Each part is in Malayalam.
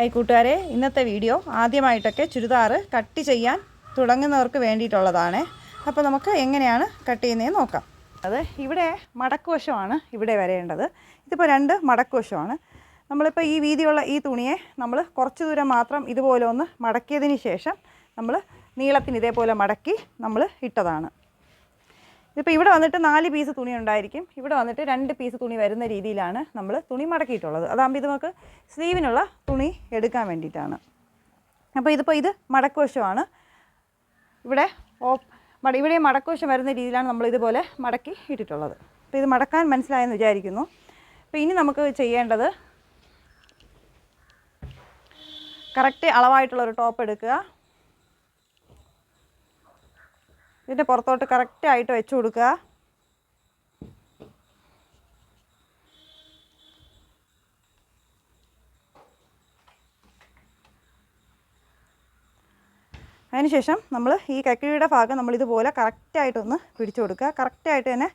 ഹായ് കൂട്ടുകാരെ ഇന്നത്തെ വീഡിയോ ആദ്യമായിട്ടൊക്കെ ചുരിദാർ കട്ട് ചെയ്യാൻ തുടങ്ങുന്നവർക്ക് വേണ്ടിയിട്ടുള്ളതാണ്. അപ്പോൾ നമുക്ക് എങ്ങനെയാണ് കട്ട് ചെയ്യുന്നതെന്ന് നോക്കാം. അത് ഇവിടെ മടക്കുവശമാണ് ഇവിടെ വരേണ്ടത്. ഇതിപ്പോൾ രണ്ട് മടക്കുവശമാണ്. നമ്മളിപ്പോൾ ഈ വീതിയുള്ള ഈ തുണിയെ നമ്മൾ കുറച്ച് ദൂരം മാത്രം ഇതുപോലെ ഒന്ന് മടക്കിയതിന് ശേഷം നമ്മൾ നീളത്തിന് ഇതേപോലെ മടക്കി നമ്മൾ ഇട്ടതാണ്. ഇതിപ്പോൾ ഇവിടെ വന്നിട്ട് നാല് പീസ് തുണി ഉണ്ടായിരിക്കും ഇവിടെ വന്നിട്ട് രണ്ട് പീസ് തുണി വരുന്ന രീതിയിലാണ് നമ്മൾ തുണി മടക്കിയിട്ടുള്ളത്. അതാകുമ്പോൾ ഇത് നമുക്ക് സ്ലീവിനുള്ള തുണി എടുക്കാൻ വേണ്ടിയിട്ടാണ്. അപ്പോൾ ഇതിപ്പോൾ ഇത് മടക്കുവശമാണ്. ഇവിടെ മട ഇവിടെ മടക്കുവശം വരുന്ന രീതിയിലാണ് നമ്മൾ ഇതുപോലെ മടക്കി ഇട്ടിട്ടുള്ളത്. അപ്പോൾ ഇത് മടക്കാൻ മനസ്സിലായെന്ന് വിചാരിക്കുന്നു. അപ്പോൾ ഇനി നമുക്ക് ചെയ്യേണ്ടത് കറക്റ്റ് അളവായിട്ടുള്ളൊരു ടോപ്പ് എടുക്കുക. ഇതിന്റെ പുറത്തോട്ട് കറക്റ്റായിട്ട് വെച്ച് കൊടുക്കുക. അതിനുശേഷം നമ്മൾ ഈ കക്കിഴിയുടെ ഭാഗം നമ്മൾ ഇതുപോലെ കറക്റ്റായിട്ടൊന്ന് പിടിച്ചു കൊടുക്കുക. കറക്റ്റായിട്ട് തന്നെ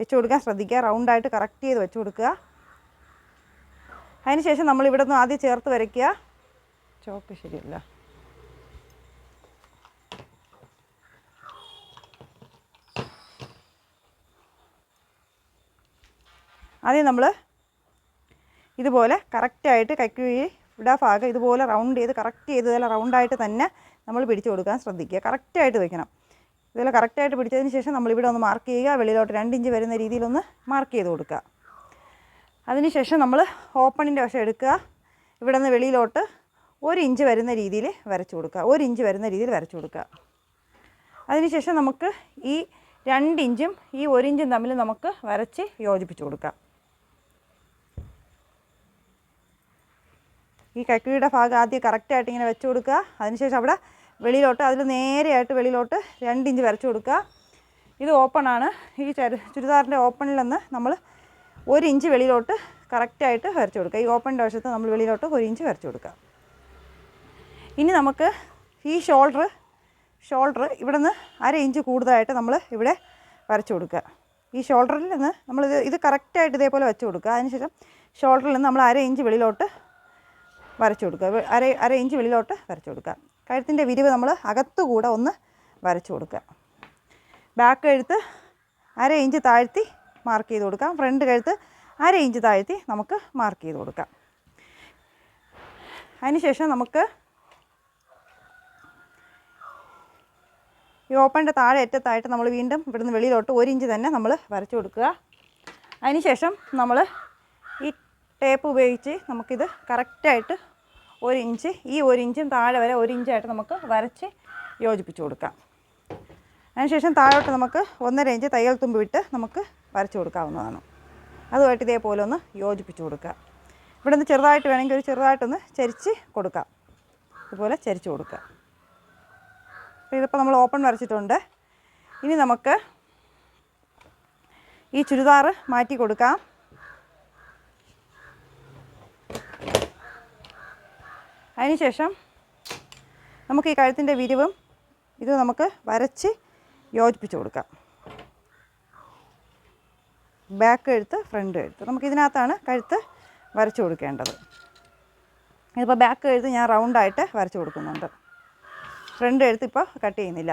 വെച്ച് കൊടുക്കാൻ ശ്രദ്ധിക്കുക. റൗണ്ടായിട്ട് കറക്റ്റ് ചെയ്ത് വെച്ച് കൊടുക്കുക. അതിനുശേഷം നമ്മൾ ഇവിടെ നിന്ന് ആദ്യം ചേർത്ത് വരയ്ക്കുക. ചോക്ക് ശരിയല്ല. ആദ്യം നമ്മൾ ഇതുപോലെ കറക്റ്റായിട്ട് കൈക്കുഴി ഇവിടെ ഭാഗം ഇതുപോലെ റൗണ്ട് ചെയ്ത് കറക്റ്റ് ചെയ്ത് ഇതെല്ലാം റൗണ്ടായിട്ട് തന്നെ നമ്മൾ പിടിച്ചു കൊടുക്കാൻ ശ്രദ്ധിക്കുക. കറക്റ്റായിട്ട് വെക്കണം. ഇതുപോലെ കറക്റ്റായിട്ട് പിടിച്ചതിന് ശേഷം നമ്മളിവിടെ ഒന്ന് മാർക്ക് ചെയ്യുക. വെളിയിലോട്ട് രണ്ട് ഇഞ്ച് വരുന്ന രീതിയിലൊന്ന് മാർക്ക് ചെയ്ത് കൊടുക്കുക. അതിനുശേഷം നമ്മൾ ഓപ്പണിന്റെ വശം എടുക്കുക. ഇവിടെ നിന്ന് വെളിയിലോട്ട് ഒരു ഇഞ്ച് വരുന്ന രീതിയിൽ വരച്ചു കൊടുക്കുക. ഒരു ഇഞ്ച് വരുന്ന രീതിയിൽ വരച്ചു കൊടുക്കുക. അതിനുശേഷം നമുക്ക് ഈ രണ്ട് ഇഞ്ചും ഈ ഒരു ഇഞ്ചും തമ്മിൽ നമുക്ക് വരച്ച് യോജിപ്പിച്ച് കൊടുക്കാം. ഈ കക്കിയുടെ ഭാഗം ആദ്യം കറക്റ്റായിട്ട് ഇങ്ങനെ വെച്ച് കൊടുക്കുക. അതിനുശേഷം അവിടെ വെളിയിലോട്ട് അതിൽ നേരെയായിട്ട് വെളിയിലോട്ട് രണ്ട് ഇഞ്ച് വരച്ച് കൊടുക്കുക. ഇത് ഓപ്പണാണ് ഈ ചരു ചുരിദാറിന്റെ ഓപ്പണിൽ നിന്ന് നമ്മൾ ഒരു ഇഞ്ച് വെളിയിലോട്ട് കറക്റ്റായിട്ട് വരച്ച് കൊടുക്കുക. ഈ ഓപ്പണിന്റെ വശത്ത് നമ്മൾ വെളിയിലോട്ട് ഒരു ഇഞ്ച് വരച്ച് കൊടുക്കുക. ഇനി നമുക്ക് ഈ ഷോൾഡർ ഷോൾഡർ ഇവിടെ നിന്ന് അര ഇഞ്ച് കൂടുതലായിട്ട് നമ്മൾ ഇവിടെ വരച്ച് കൊടുക്കുക. ഈ ഷോൾഡറിൽ നിന്ന് നമ്മൾ ഇത് ഇത് കറക്റ്റായിട്ട് ഇതേപോലെ വെച്ച് കൊടുക്കുക. അതിനുശേഷം ഷോൾഡറിൽ നിന്ന് നമ്മൾ അര ഇഞ്ച് വെളിയിലോട്ട് വരച്ചു കൊടുക്കുക. അര അര ഇഞ്ച് വെളിയിലോട്ട് വരച്ചു കൊടുക്കുക. കഴുത്തിന്റെ വിരിവ് നമ്മൾ അകത്തുകൂടെ ഒന്ന് വരച്ചു കൊടുക്കുക. ബാക്ക് കഴുത്ത് അര ഇഞ്ച് താഴ്ത്തി മാർക്ക് ചെയ്ത് കൊടുക്കാം ഫ്രണ്ട് കഴുത്ത് അര ഇഞ്ച് താഴ്ത്തി നമുക്ക് മാർക്ക് ചെയ്ത് കൊടുക്കാം അതിനുശേഷം നമുക്ക് ഈ ഓപ്പണിന്റെ താഴെ അറ്റത്തായിട്ട് നമ്മൾ വീണ്ടും ഇവിടുന്ന് വെളിയിലോട്ട് ഒരു ഇഞ്ച് തന്നെ നമ്മൾ വരച്ചു കൊടുക്കുക. അതിനുശേഷം നമ്മൾ ഈ ടേപ്പ് ഉപയോഗിച്ച് നമുക്കിത് കറക്റ്റായിട്ട് ഒരു ഇഞ്ച് ഈ ഒരു ഇഞ്ചും താഴെ വരെ ഒരു ഇഞ്ചായിട്ട് നമുക്ക് വരച്ച് യോജിപ്പിച്ച് കൊടുക്കാം. അതിനുശേഷം താഴോട്ട് നമുക്ക് ഒന്നര ഇഞ്ച് തയ്യൽ തുമ്പ് വിട്ട് നമുക്ക് വരച്ച് കൊടുക്കാവുന്നതാണ്. അതുമായിട്ട് ഇതേപോലെ ഒന്ന് യോജിപ്പിച്ച് കൊടുക്കുക. ഇവിടെ നിന്ന് ചെറുതായിട്ട് വേണമെങ്കിൽ ഒരു ചെറുതായിട്ടൊന്ന് ചരിച്ച് കൊടുക്കാം. ഇതുപോലെ ചരിച്ച് കൊടുക്കുക. അപ്പോൾ ഇതിപ്പോൾ നമ്മൾ ഓപ്പൺ വരച്ചിട്ടുണ്ട്. ഇനി നമുക്ക് ഈ ചുരിദാർ മാറ്റി കൊടുക്കാം. അതിനുശേഷം നമുക്ക് ഈ കഴുത്തിന്റെ വിരിവും ഇത് നമുക്ക് വരച്ച് യോജിപ്പിച്ച് കൊടുക്കാം. ബാക്ക് എഴുത്ത് ഫ്രണ്ട് എഴുത്ത്. നമുക്ക് ഇതിനകത്താണ് കഴുത്ത് വരച്ച് കൊടുക്കേണ്ടത്. ഇതിപ്പോൾ ബാക്ക് എഴുത്ത് ഞാൻ റൗണ്ടായിട്ട് വരച്ച് കൊടുക്കുന്നുണ്ട്. ഫ്രണ്ട് എഴുത്ത് ഇപ്പോൾ കട്ട് ചെയ്യുന്നില്ല.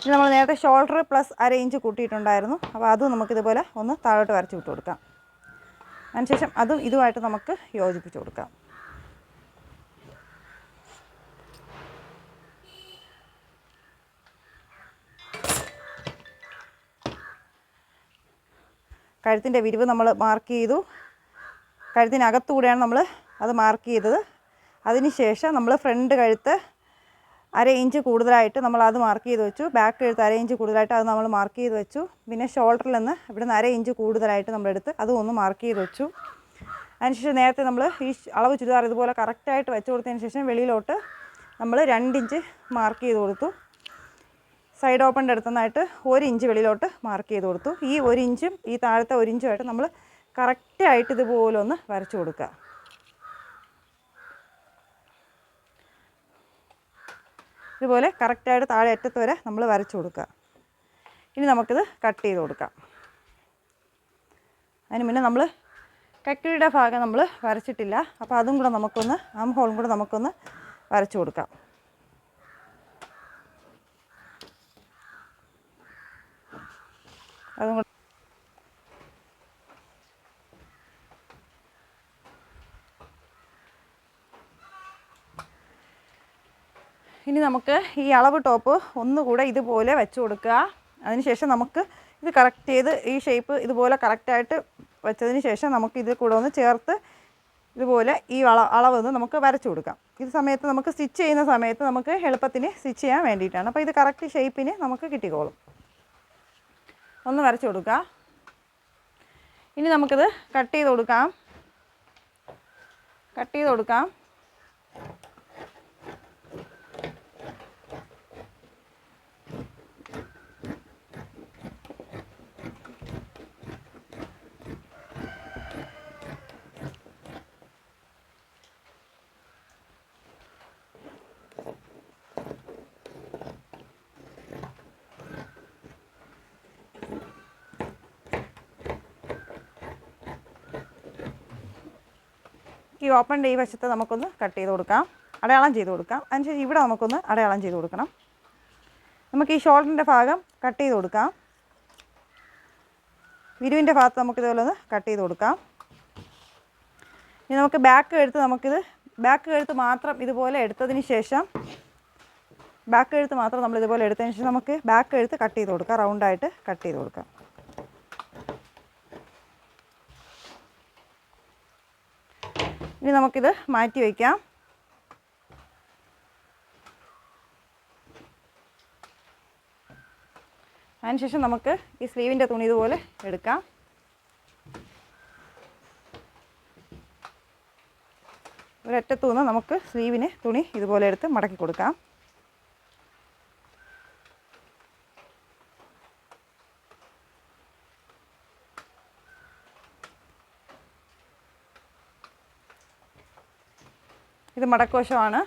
ഇത് നമ്മൾ നേരത്തെ ഷോൾഡർ പ്ലസ് അര ഇഞ്ച് കൂട്ടിയിട്ടുണ്ടായിരുന്നു. അപ്പോൾ അതും നമുക്കിതുപോലെ ഒന്ന് താഴോട്ട് വരച്ച് വിട്ട് കൊടുക്കാം. അതിനുശേഷം അതും ഇതുമായിട്ട് നമുക്ക് യോജിപ്പിച്ച് കൊടുക്കാം. കഴുത്തിന്റെ വിരിവ് നമ്മൾ മാർക്ക് ചെയ്തു. കഴുത്തിനകത്തുകൂടെയാണ് നമ്മൾ അത് മാർക്ക് ചെയ്തത്. അതിനുശേഷം നമ്മൾ ഫ്രണ്ട് കഴുത്ത് അര ഇഞ്ച് കൂടുതലായിട്ട് നമ്മൾ അത് മാർക്ക് ചെയ്ത് വെച്ചു. ബാക്ക് കഴുത്ത് അര ഇഞ്ച് കൂടുതലായിട്ട് അത് നമ്മൾ മാർക്ക് ചെയ്ത് വെച്ചു. പിന്നെ ഷോൾഡറിൽ നിന്ന് ഇവിടെ നിന്ന് അര ഇഞ്ച് കൂടുതലായിട്ട് നമ്മളെടുത്ത് അതും ഒന്ന് മാർക്ക് ചെയ്ത് വെച്ചു. അതിനുശേഷം നേരത്തെ നമ്മൾ ഈ അളവ് ചുരിദാർ ഇതുപോലെ കറക്റ്റായിട്ട് വെച്ച് കൊടുത്തതിന് ശേഷം വെളിയിലോട്ട് നമ്മൾ രണ്ടിഞ്ച് മാർക്ക് ചെയ്ത് കൊടുത്തു. സൈഡ് ഓപ്പണിന്റെ അടുത്തുനിന്നായിട്ട് ഒരു ഇഞ്ച് വെളിയിലോട്ട് മാർക്ക് ചെയ്ത് കൊടുത്തു. ഈ ഒരു ഇഞ്ചും ഈ താഴത്തെ ഒരു ഇഞ്ചുമായിട്ട് നമ്മൾ കറക്റ്റായിട്ട് ഇതുപോലെ ഒന്ന് വരച്ചു കൊടുക്കുക. ഇതുപോലെ കറക്റ്റായിട്ട് താഴെ അറ്റത്ത് വരെ നമ്മൾ വരച്ചു കൊടുക്കുക. ഇനി നമുക്കിത് കട്ട് ചെയ്ത് കൊടുക്കാം. അതിന് മുന്നേ നമ്മൾ കക്കിളിയുടെ ഭാഗം നമ്മൾ വരച്ചിട്ടില്ല. അപ്പോൾ അതും കൂടെ നമുക്കൊന്ന് ആം ഹോളും കൂടെ നമുക്കൊന്ന് വരച്ചു കൊടുക്കാം. അതും ഇനി നമുക്ക് ഈ അളവ് ടോപ്പ് ഒന്നുകൂടെ ഇതുപോലെ വെച്ച് കൊടുക്കുക. അതിനുശേഷം നമുക്ക് ഇത് കറക്റ്റ് ചെയ്ത് ഈ ഷേപ്പ് ഇതുപോലെ കറക്റ്റായിട്ട് വെച്ചതിന് ശേഷം നമുക്ക് ഇത് കൂടെ ഒന്ന് ചേർത്ത് ഇതുപോലെ ഈ അള ഒന്ന് നമുക്ക് വരച്ചു കൊടുക്കാം. ഇത് സമയത്ത് നമുക്ക് സ്റ്റിച്ച് ചെയ്യുന്ന സമയത്ത് നമുക്ക് എളുപ്പത്തിന് സ്റ്റിച്ച് ചെയ്യാൻ വേണ്ടിയിട്ടാണ്. അപ്പോൾ ഇത് കറക്റ്റ് ഷേപ്പിന് നമുക്ക് കിട്ടിക്കോളും. ഒന്ന് വരച്ചു കൊടുക്കുക ഇനി നമുക്കിത് കട്ട് ചെയ്ത് കൊടുക്കാം. കട്ട് ചെയ്ത് കൊടുക്കാം. ഈ ഓപ്പൺ ഈ വശത്ത് നമുക്കൊന്ന് കട്ട് ചെയ്ത് കൊടുക്കാം. അടയാളം ചെയ്ത് കൊടുക്കാം. അതിനുശേഷം ഇവിടെ നമുക്കൊന്ന് അടയാളം ചെയ്ത് കൊടുക്കണം. നമുക്ക് ഈ ഷോൾഡറിന്റെ ഭാഗം കട്ട് ചെയ്ത് കൊടുക്കാം. വിരുവിന്റെ ഭാഗത്ത് നമുക്ക് ഇതുപോലെ ഒന്ന് കട്ട് ചെയ്ത് കൊടുക്കാം. ഇനി നമുക്ക് ബാക്ക് എഴുത്ത് നമുക്കിത് ബാക്ക് എഴുത്ത് മാത്രം ഇതുപോലെ എടുത്തതിന് ശേഷം ബാക്ക് എഴുത്ത് മാത്രം നമ്മൾ ഇതുപോലെ എടുത്തതിന് ശേഷം നമുക്ക് ബാക്ക് എഴുത്ത് കട്ട് ചെയ്ത് കൊടുക്കാം. റൗണ്ടായിട്ട് കട്ട് ചെയ്ത് കൊടുക്കാം. ഇനി നമുക്കിത് മാറ്റി വയ്ക്കാം. അതിനുശേഷം നമുക്ക് ഈ സ്ലീവിന്റെ തുണി ഇതുപോലെ എടുക്കാം. ഒരറ്റത്തു നിന്ന് നമുക്ക് സ്ലീവിന് തുണി ഇതുപോലെ എടുത്ത് മടക്കി കൊടുക്കാം. ഇത് മടക്കോശമാണ്.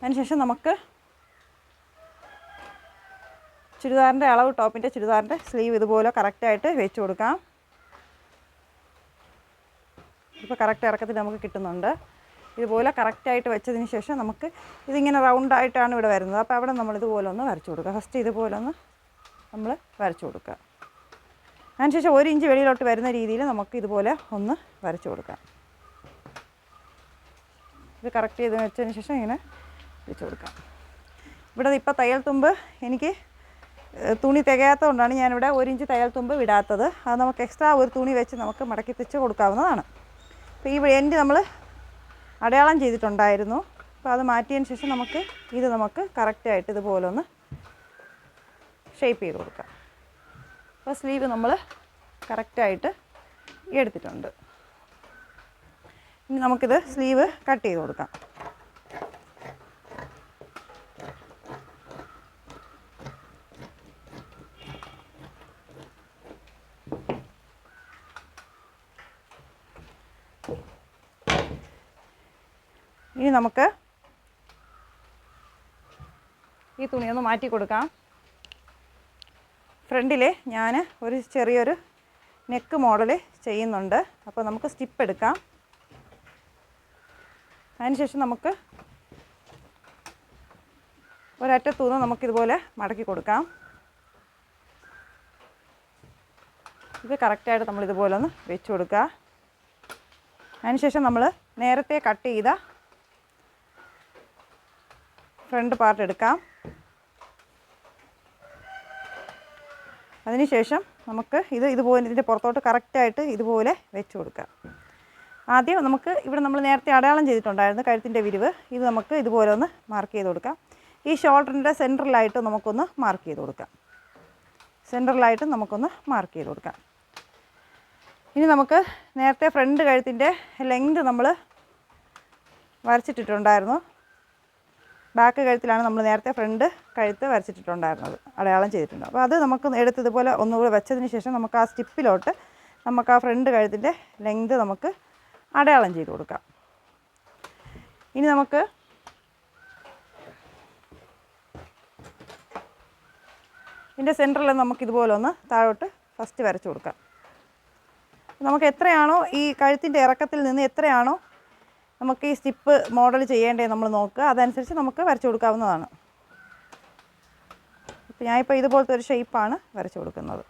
അതിനുശേഷം നമുക്ക് ചുരിദാറിന്റെ അളവ് ടോപ്പിന്റെ ചുരിദാറിന്റെ സ്ലീവ് ഇതുപോലെ കറക്റ്റായിട്ട് വെച്ച് കൊടുക്കാം. ഇപ്പോൾ കറക്റ്റ് ഇറക്കത്തിൽ നമുക്ക് കിട്ടുന്നുണ്ട്. ഇതുപോലെ കറക്റ്റായിട്ട് വെച്ചതിന് ശേഷം നമുക്ക് ഇതിങ്ങനെ റൗണ്ടായിട്ടാണ് ഇവിടെ വരുന്നത്. അപ്പോൾ അവിടെ നമ്മൾ ഇതുപോലെ ഒന്ന് വരച്ചു കൊടുക്കുക ഫസ്റ്റ് ഇതുപോലെ ഒന്ന് നമ്മൾ വരച്ചു കൊടുക്കുക. അതിനുശേഷം ഒരു ഇഞ്ച് വെളിയിലോട്ട് വരുന്ന രീതിയിൽ നമുക്ക് ഇതുപോലെ ഒന്ന് വരച്ചു കൊടുക്കാം. ഇത് കറക്റ്റ് ചെയ്ത് വെച്ചതിന് ശേഷം ഇങ്ങനെ വെച്ച് കൊടുക്കാം. ഇവിടെ ഇപ്പോൾ തയ്യൽ തുമ്പ് എനിക്ക് തുണി തികയാത്തതുകൊണ്ടാണ് ഞാനിവിടെ ഒരു ഇഞ്ച് തയ്യൽ തുമ്പ് വിടാത്തത്. അത് നമുക്ക് എക്സ്ട്രാ ഒരു തുണി വെച്ച് നമുക്ക് മടക്കി തെച്ച് കൊടുക്കാവുന്നതാണ്. അപ്പോൾ ഈ എൻഡ് നമ്മൾ അടയാളം ചെയ്തിട്ടുണ്ടായിരുന്നു. അപ്പോൾ അത് മാറ്റിയതിന് ശേഷം നമുക്ക് ഇത് നമുക്ക് കറക്റ്റായിട്ട് ഇതുപോലെ ഒന്ന് ഷേപ്പ് ചെയ്ത് കൊടുക്കാം അപ്പോൾ സ്ലീവ് നമ്മൾ കറക്റ്റായിട്ട് എടുത്തിട്ടുണ്ട്. ഇനി നമുക്കിത് സ്ലീവ് കട്ട് ചെയ്ത് കൊടുക്കാം. ഇനി നമുക്ക് ഈ തുണിയൊന്ന് മാറ്റി കൊടുക്കാം. ഫ്രണ്ടിൽ ഞാൻ ഒരു ചെറിയൊരു നെക്ക് മോഡൽ ചെയ്യുന്നുണ്ട്. അപ്പോൾ നമുക്ക് സ്റ്റിപ്പ് എടുക്കാം. അതിനുശേഷം നമുക്ക് ഒരറ്റത്തൂന്ന് നമുക്കിതുപോലെ മടക്കി കൊടുക്കാം. ഇത് കറക്റ്റായിട്ട് നമ്മൾ ഇതുപോലെ ഒന്ന് വെച്ച് കൊടുക്കുക. അതിനുശേഷം നമ്മൾ നേരത്തെ കട്ട് ചെയ്ത ഫ്രണ്ട് പാർട്ട് എടുക്കാം. അതിനുശേഷം നമുക്ക് ഇത് ഇതുപോലെ ഇതിന്റെ പുറത്തോട്ട് കറക്റ്റായിട്ട് ഇതുപോലെ വെച്ച് കൊടുക്കാം. ആദ്യം നമുക്ക് ഇവിടെ നമ്മൾ നേരത്തെ അടയാളം ചെയ്തിട്ടുണ്ടായിരുന്നു കഴുത്തിന്റെ വിരിവ്. ഇത് നമുക്ക് ഇതുപോലെ ഒന്ന് മാർക്ക് ചെയ്ത് കൊടുക്കാം. ഈ ഷോൾഡറിന്റെ സെന്ററിലായിട്ട് നമുക്കൊന്ന് മാർക്ക് ചെയ്ത് കൊടുക്കാം. സെന്ററിലായിട്ട് നമുക്കൊന്ന് മാർക്ക് ചെയ്ത് കൊടുക്കാം. ഇനി നമുക്ക് നേരത്തെ ഫ്രണ്ട് കഴുത്തിന്റെ ലെങ്ത് നമ്മൾ വരച്ചിട്ടിട്ടുണ്ടായിരുന്നു. ബാക്ക് കഴുത്തിലാണ് നമ്മൾ നേരത്തെ ഫ്രണ്ട് കഴുത്ത് വരച്ചിട്ടുണ്ടായിരുന്നത് അടയാളം ചെയ്തിട്ടുണ്ട്. അപ്പോൾ അത് നമുക്ക് എടുത്തതുപോലെ ഒന്നുകൂടി വെച്ചതിന് ശേഷം നമുക്ക് ആ സ്റ്റിപ്പിലോട്ട് നമുക്ക് ആ ഫ്രണ്ട് കഴുത്തിന്റെ ലെങ്ത് നമുക്ക് അടയാളം ചെയ്ത് കൊടുക്കാം. ഇനി നമുക്ക് ഇതിന്റെ സെന്ററിൽ നമുക്ക് ഇതുപോലെ ഒന്ന് താഴോട്ട് ഫസ്റ്റ് വരച്ചു കൊടുക്കാം. നമുക്ക് എത്രയാണോ ഈ കഴുത്തിന്റെ ഇറക്കത്തിൽ നിന്ന് എത്രയാണോ നമുക്ക് ഈ സ്റ്റിപ്പ് മോഡൽ ചെയ്യേണ്ടത് നമ്മൾ നോക്കുക. അതനുസരിച്ച് നമുക്ക് വരച്ചു കൊടുക്കാവുന്നതാണ്. ഇപ്പം ഞാനിപ്പോൾ ഇതുപോലത്തെ ഒരു ഷേപ്പാണ് വരച്ചു കൊടുക്കുന്നത്.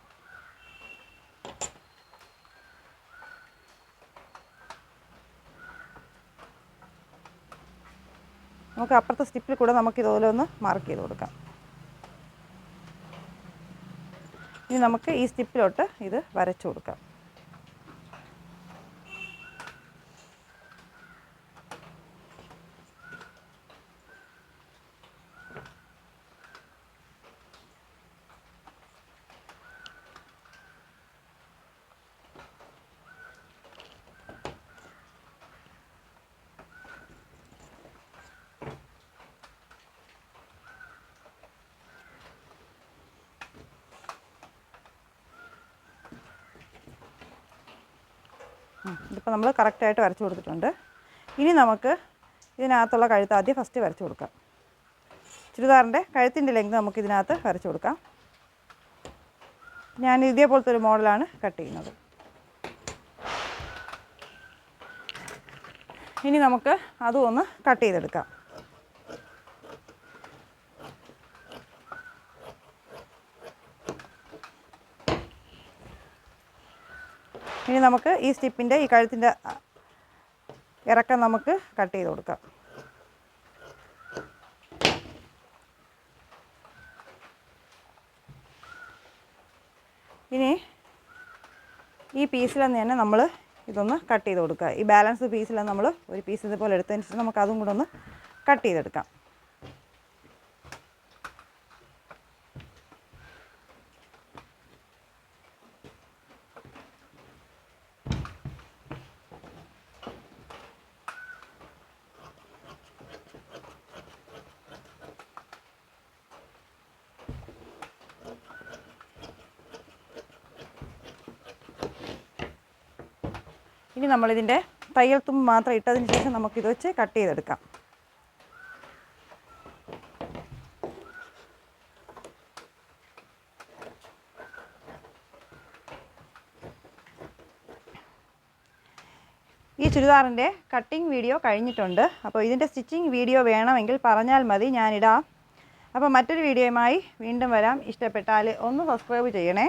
നമുക്ക് അപ്പുറത്തെ സ്റ്റിപ്പിൽ കൂടെ നമുക്ക് ഇതുപോലെ ഒന്ന് മാർക്ക് ചെയ്ത് കൊടുക്കാം. ഇനി നമുക്ക് ഈ സ്റ്റിപ്പിലോട്ട് ഇത് വരച്ചു കൊടുക്കാം. ഇതിപ്പോൾ നമ്മൾ കറക്റ്റായിട്ട് വരച്ചു കൊടുത്തിട്ടുണ്ട്. ഇനി നമുക്ക് ഇതിനകത്തുള്ള കഴുത്ത് ആദ്യം ഫസ്റ്റ് വരച്ചു കൊടുക്കാം. ചുരിദാറിന്റെ കഴുത്തിന്റെ ലെങ്ത് നമുക്ക് ഇതിനകത്ത് വരച്ചു കൊടുക്കാം. ഞാൻ ഇതേപോലത്തെ ഒരു മോഡലാണ് കട്ട് ചെയ്യുന്നത്. ഇനി നമുക്ക് അതും ഒന്ന് കട്ട് ചെയ്തെടുക്കാം. ഇനി നമുക്ക് ഈ സ്റ്റിപ്പിന്റെ ഈ കഴുത്തിന്റെ ഇറക്കം നമുക്ക് കട്ട് ചെയ്ത് കൊടുക്കാം. ഇനി ഈ പീസിൽ തന്നെ നമ്മൾ ഇതൊന്ന് കട്ട് ചെയ്ത് കൊടുക്കുക. ഈ ബാലൻസ് പീസിൽ നമ്മൾ ഒരു പീസ് ഇതുപോലെ എടുത്തതിന് ശേഷം നമുക്ക് അതും കൂടെ ഒന്ന് കട്ട് ചെയ്തെടുക്കാം. ഇനി നമ്മളിതിന്റെ തയ്യൽ തുമ്പ് മാത്രം ഇട്ടതിന് ശേഷം നമുക്കിത് വെച്ച് കട്ട് ചെയ്തെടുക്കാം. ഈ ചുരിദാറിന്റെ കട്ടിംഗ് വീഡിയോ കഴിഞ്ഞിട്ടുണ്ട്. അപ്പോൾ ഇതിന്റെ സ്റ്റിച്ചിങ് വീഡിയോ വേണമെങ്കിൽ പറഞ്ഞാൽ മതി ഞാനിടാം. അപ്പോൾ മറ്റൊരു വീഡിയോയുമായി വീണ്ടും വരാം. ഇഷ്ടപ്പെട്ടാൽ ഒന്ന് സബ്സ്ക്രൈബ് ചെയ്യണേ.